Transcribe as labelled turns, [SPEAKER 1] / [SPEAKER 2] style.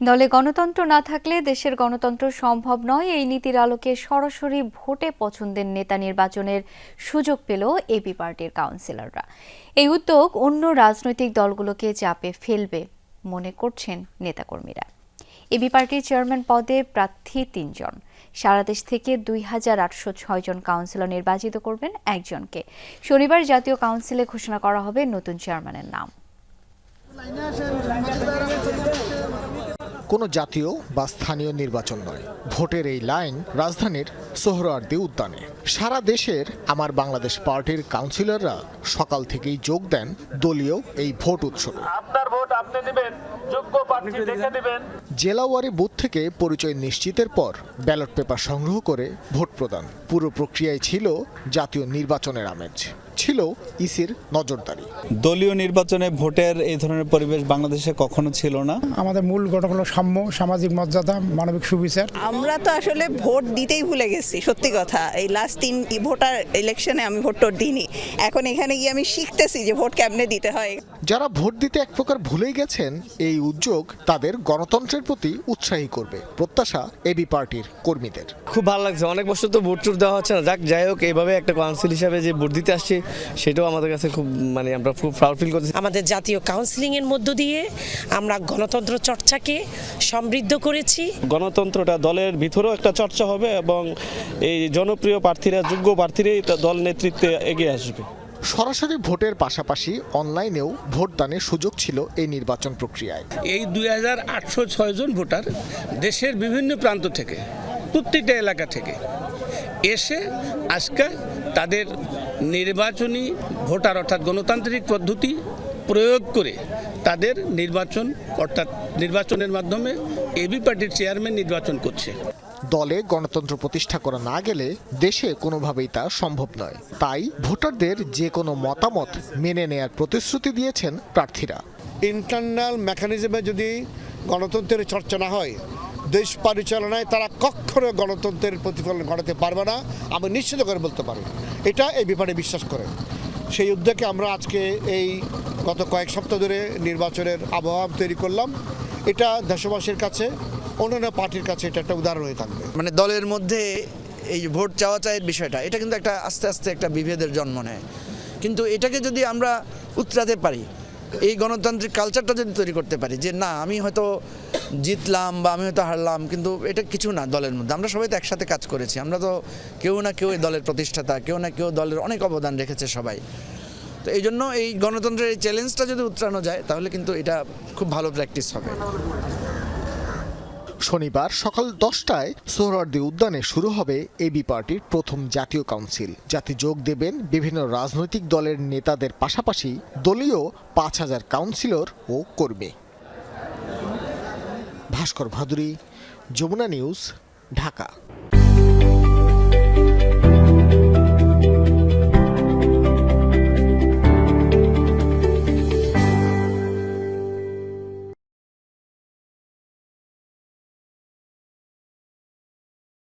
[SPEAKER 1] দলে গণতন্ত্র না থাকলে দেশের গণতন্ত্র সম্ভব নয়। এই নীতির আলোকে সরাসরি ভোটে পছন্দের নেতা নির্বাচনের সুযোগ পেল এবি পার্টির কাউন্সিলররা। এই উদ্যোগ অন্য রাজনৈতিক দলগুলোকে চাপে ফেলবে মনে করছেন নেতাকর্মীরা। এবি পার্টির চেয়ারম্যান পদে প্রার্থী তিনজন। সারা দেশ থেকে দুই হাজার আটশো ছয় জন কাউন্সিলর নির্বাচিত করবেন একজনকে। শনিবার জাতীয় কাউন্সিলে ঘোষণা করা হবে নতুন চেয়ারম্যানের নাম।
[SPEAKER 2] কোনো জাতীয় বা স্থানীয় নির্বাচন নয়। ভোটের এই লাইন রাজধানীর সোহরাওয়ার্দী উদ্যানে। সারা দেশের আমার বাংলাদেশ পার্টির কাউন্সিলররা সকাল থেকেই যোগ দেন দলীয় এই ভোট উৎসবে।
[SPEAKER 3] আপনার ভোট আপনি দিবেন যোগ্য প্রার্থী দেখে দিবেন
[SPEAKER 2] জেলাওয়ারি বুথ থেকে পরিচয় নিশ্চিতের পর ব্যালট পেপার সংগ্রহ করে ভোট প্রদান। পুরো প্রক্রিয়ায় ছিল জাতীয় নির্বাচনের আমেজ। ছিল ইসির নজরদারি।
[SPEAKER 4] দলীয় নির্বাচনে ভোটের এই ধরনের পরিবেশ বাংলাদেশে কখনো ছিল না।
[SPEAKER 5] আমাদের মূল ঘটক হলো সাম্য সামাজিক মর্যাদা মানবিক সুবিচার।
[SPEAKER 6] আমরা তো আসলে ভোট দিতেই ভুলে গেছি সত্যি কথা। এই লাস্ট তিন ভোটার ইলেকশনে আমি ভোট টোট দিইনি। এখন এখানে গিয়ে আমি শিখতেছি যে ভোট কেমনে দিতে হয়।
[SPEAKER 2] যারা ভোট দিতে এক প্রকার ভুলেই গেছেন এই উদ্যোগ তাদের গণতন্ত্রের প্রতি উৎসাহী করবে প্রত্যাশা এবি পার্টির কর্মীদের।
[SPEAKER 7] খুব ভালো লাগছে। অনেক বছর তো ভোট টুট দেওয়া হচ্ছে না। যাক যাই হোক এইভাবে একটা কাউন্সিল হিসাবে যে ভোট দিতে আসছে সেটাও আমাদের কাছে খুব মানে আমরা খুব প্রাউড ফিল করতেছি।
[SPEAKER 8] আমাদের জাতীয় কাউন্সিলিং এর মধ্য দিয়ে আমরা গণতন্ত্র চর্চাকে সমৃদ্ধ করেছি।
[SPEAKER 7] গণতন্ত্রটা দলের ভিতরেও একটা চর্চা হবে এবং এই জনপ্রিয় প্রার্থীরা যোগ্য প্রার্থীরাই দল নেতৃত্বে এগিয়ে আসবে।
[SPEAKER 2] সরাসরি ভোটের পাশাপাশি অনলাইনেও ভোটদানের সুযোগ ছিল এই নির্বাচন প্রক্রিয়ায়।
[SPEAKER 9] এই দুই হাজার আটশো ছয় জন ভোটার দেশের বিভিন্ন প্রান্ত থেকে, প্রত্যেকটা এলাকা থেকে এসে আজকে তাদের নির্বাচনী ভোটার অর্থাৎ গণতান্ত্রিক পদ্ধতি প্রয়োগ করে তাদের নির্বাচন অর্থাৎ নির্বাচনের মাধ্যমে এবি পার্টির চেয়ারম্যান নির্বাচন করছে।
[SPEAKER 2] দলে গণতন্ত্র প্রতিষ্ঠা করা না গেলে দেশে কোনোভাবেই তা সম্ভব নয়। তাই ভোটারদের যে কোনো মতামত মেনে নেয়ার প্রতিশ্রুতি দিয়েছেন প্রার্থীরা।
[SPEAKER 10] ইন্টারনাল মেকানিজমে যদি গণতন্ত্রের চর্চা না হয়, দেশ পরিচালনায় তারা কখনো গণতন্ত্রের প্রতিফলন ঘটাতে পারবে না, আমি নিশ্চিত করে বলতে পারি। এটা এই ব্যাপারে বিশ্বাস করে সেই উদ্যোগে আমরা আজকে এই গত কয়েক সপ্তাহ ধরে নির্বাচনের আবহাওয়া তৈরি করলাম। এটা দেশবাসীর কাছে অন্যান্য পার্টির কাছে এটা একটা উদাহরণ হয়ে থাকবে।
[SPEAKER 11] মানে দলের মধ্যে এই ভোট চাওয়া চায়ের বিষয়টা, এটা কিন্তু একটা আস্তে আস্তে একটা বিভেদের জন্ম নেয়। কিন্তু এটাকে যদি আমরা উতরাতে পারি, এই গণতান্ত্রিক কালচারটা যদি তৈরি করতে পারি, যে না, আমি হয়তো জিতলাম বা আমি হয়তো হারলাম, কিন্তু এটা কিছু না দলের মধ্যে। আমরা সবাই তো একসাথে কাজ করেছি, আমরা তো কেউ না কেউ এই দলের প্রতিষ্ঠাতা, কেউ না কেউ দলের অনেক অবদান রেখেছে সবাই। তো এই জন্য এই গণতন্ত্রের এই চ্যালেঞ্জটা যদি উতরানো যায়, তাহলে কিন্তু এটা খুব ভালো প্র্যাকটিস হবে।
[SPEAKER 2] শনিবার সকাল দশটায় সোহরার্দি উদ্যানে শুরু হবে এবি পার্টির প্রথম জাতীয় কাউন্সিল। যাতে যোগ দেবেন বিভিন্ন রাজনৈতিক দলের নেতাদের পাশাপাশি দলীয় পাঁচ হাজার কাউন্সিলর ও কর্মী। ভাস্কর ভাদুরী, যমুনা নিউজ, ঢাকা।